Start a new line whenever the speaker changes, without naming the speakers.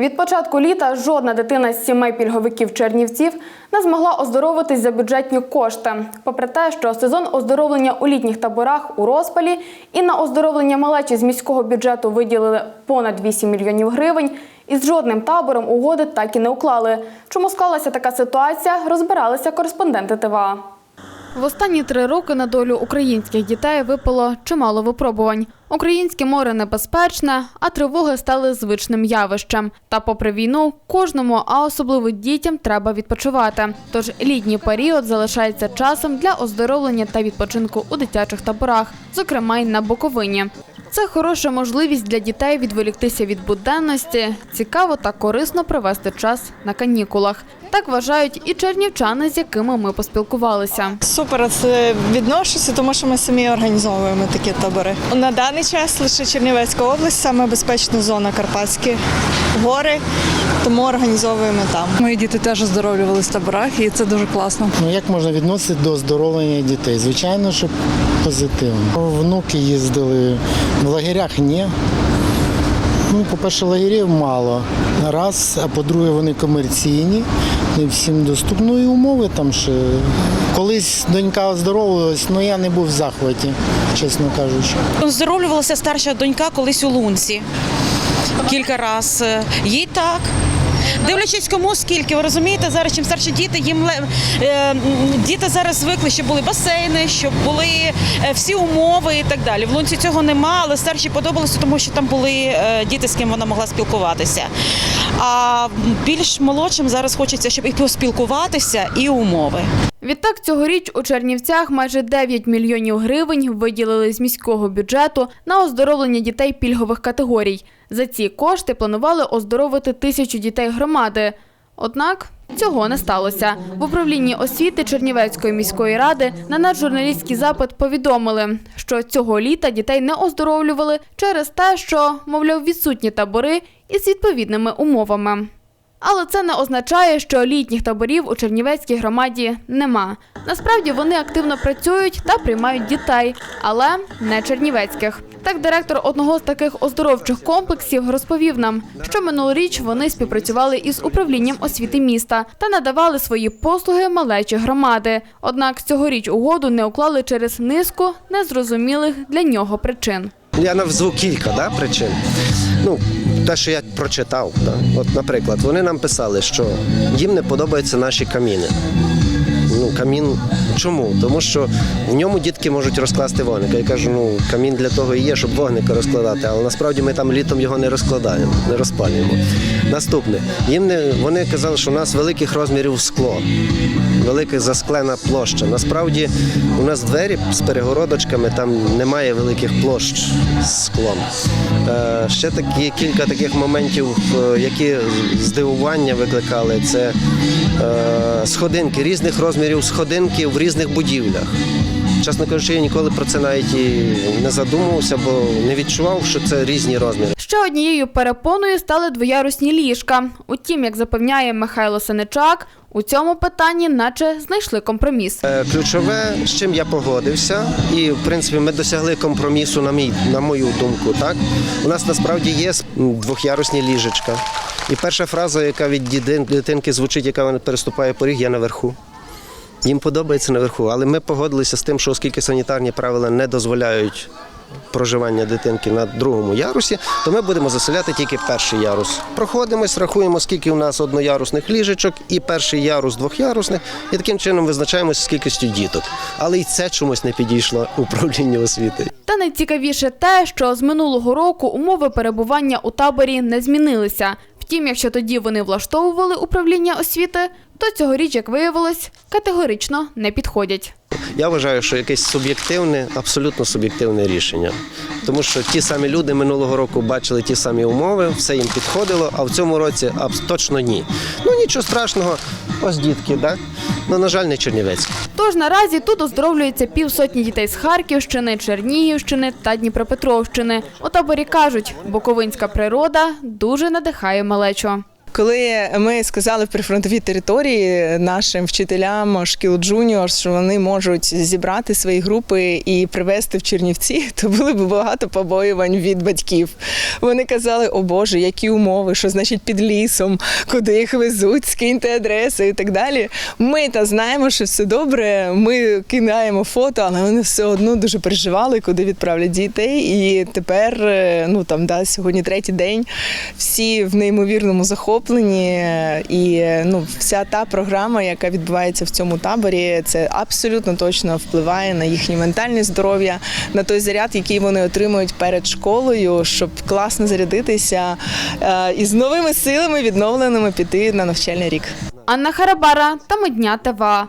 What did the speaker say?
Від початку літа жодна дитина з сімей пільговиків Чернівців не змогла оздоровитись за бюджетні кошти. Попри те, що сезон оздоровлення у літніх таборах у розпалі і на оздоровлення малечі з міського бюджету виділили понад 8 мільйонів гривень, із жодним табором угоди так і не уклали. Чому склалася така ситуація, розбиралися кореспонденти ТВА. В останні три роки на долю українських дітей випало чимало випробувань. Українське море небезпечне, а тривоги стали звичним явищем. Та попри війну, кожному, а особливо дітям, треба відпочивати. Тож літній період залишається часом для оздоровлення та відпочинку у дитячих таборах, зокрема й на Буковині. Це хороша можливість для дітей відволіктися від буденності, цікаво та корисно провести час на канікулах. Так вважають і чернівчани, з якими ми поспілкувалися.
Супер це відношуся, тому що ми самі організовуємо такі табори. На даний час лише Чернівецька область, саме безпечна зона Карпатські гори, тому організовуємо там.
Мої діти теж оздоровлювалися в таборах, і це дуже класно.
Ну як можна відносити до оздоровлення дітей? Звичайно, що позитивно. Внуки їздили в лагерях ні. Ну, по-перше, лагерів мало. Раз, а по-друге, вони комерційні, не всім доступно. Ну і умови там ще. Колись донька оздоровилась, але я не був в захваті, чесно кажучи.
Оздоровлювалася старша донька колись у лунці. Кілька разів. Їй так. Дивлячись кому скільки, ви розумієте, зараз чим старші діти, їм е, діти зараз звикли, щоб були басейни, щоб були е, всі умови і так далі. В лунці цього нема, але старші подобалося, тому що там були е, діти, з ким вона могла спілкуватися. А більш молодшим зараз хочеться, щоб і поспілкуватися, і умови.
Відтак цьогоріч у Чернівцях майже 9 мільйонів гривень виділили з міського бюджету на оздоровлення дітей пільгових категорій. За ці кошти планували оздоровити тисячу дітей громади. Однак цього не сталося. В управлінні освіти Чернівецької міської ради на наш журналістський запит повідомили, що цього літа дітей не оздоровлювали через те, що, мовляв, відсутні табори із відповідними умовами. Але це не означає, що літніх таборів у Чернівецькій громаді нема. Насправді вони активно працюють та приймають дітей, але не чернівецьких. Так, директор одного з таких оздоровчих комплексів розповів нам, що минулоріч вони співпрацювали із управлінням освіти міста та надавали свої послуги малечі громади. Однак цьогоріч угоду не уклали через низку незрозумілих для нього причин.
Я назву кілька да, причин. Ну, те, що я прочитав. Да. От, наприклад, вони нам писали, що їм не подобаються наші каміни. Ну, камін. Чому? Тому що в ньому дітки можуть розкласти вогник. Я кажу, ну камін для того і є, щоб вогника розкладати, але насправді ми там літом його не розкладаємо, не розпалюємо. Наступне, їм не вони казали, що у нас великих розмірів скло, велика засклена площа. Насправді у нас двері з перегородочками, там немає великих площ з склом. Е, ще такі кілька таких моментів, е, які здивування викликали, це е, сходинки різних розмірів сходинки в різних будівлях. Чесно кажучи, я ніколи про це навіть і не задумувався, бо не відчував, що це різні розміри.
Ще однією перепоною стали двоярусні ліжка. Утім, як запевняє Михайло Сеничак, у цьому питанні наче знайшли компроміс.
Е, Ключове, з чим я погодився, і в принципі ми досягли компромісу, на мій на мою думку. Так у нас насправді є двохярусні ліжечка. І перша фраза, яка від дитинки звучить, яка вона переступає поріг, я наверху. Їм подобається наверху, але ми погодилися з тим, що оскільки санітарні правила не дозволяють проживання дитинки на другому ярусі, то ми будемо заселяти тільки перший ярус. Проходимось, рахуємо, скільки у нас одноярусних ліжечок, і перший ярус двохярусних, і таким чином визначаємося з кількістю діток. Але і це чомусь не підійшло управлінню освіти.
Та найцікавіше те, що з минулого року умови перебування у таборі не змінилися. Втім, якщо тоді вони влаштовували управління освіти, то цьогоріч, як виявилось, категорично не підходять.
Я вважаю, що якесь суб'єктивне, абсолютно суб'єктивне рішення. Тому що ті самі люди минулого року бачили ті самі умови, все їм підходило, а в цьому році точно ні. Ну нічого страшного, ось дітки, да? Ну, на жаль, не Чернівецькі.
Тож наразі тут оздоровлюється півсотні дітей з Харківщини, Чернігівщини та Дніпропетровщини. У таборі кажуть, буковинська природа дуже надихає малечу.
Коли ми сказали в прифронтовій території нашим вчителям шкіл джуніор, що вони можуть зібрати свої групи і привезти в Чернівці, то були б багато побоювань від батьків. Вони казали: о Боже, які умови, що значить під лісом, куди їх везуть, скиньте адреси і так далі. Ми та знаємо, що все добре. Ми кидаємо фото, але вони все одно дуже переживали, куди відправлять дітей. І тепер, е, ну там да, сьогодні третій день, всі в неймовірному захопленні. Е, І ну, вся та програма, яка відбувається в цьому таборі, це абсолютно точно впливає на їхнє ментальне здоров'я, на той заряд, який вони отримують перед школою, щоб класно зарядитися е, і з новими силами відновленими піти на навчальний рік.
Анна Харабара та Медня ТВА.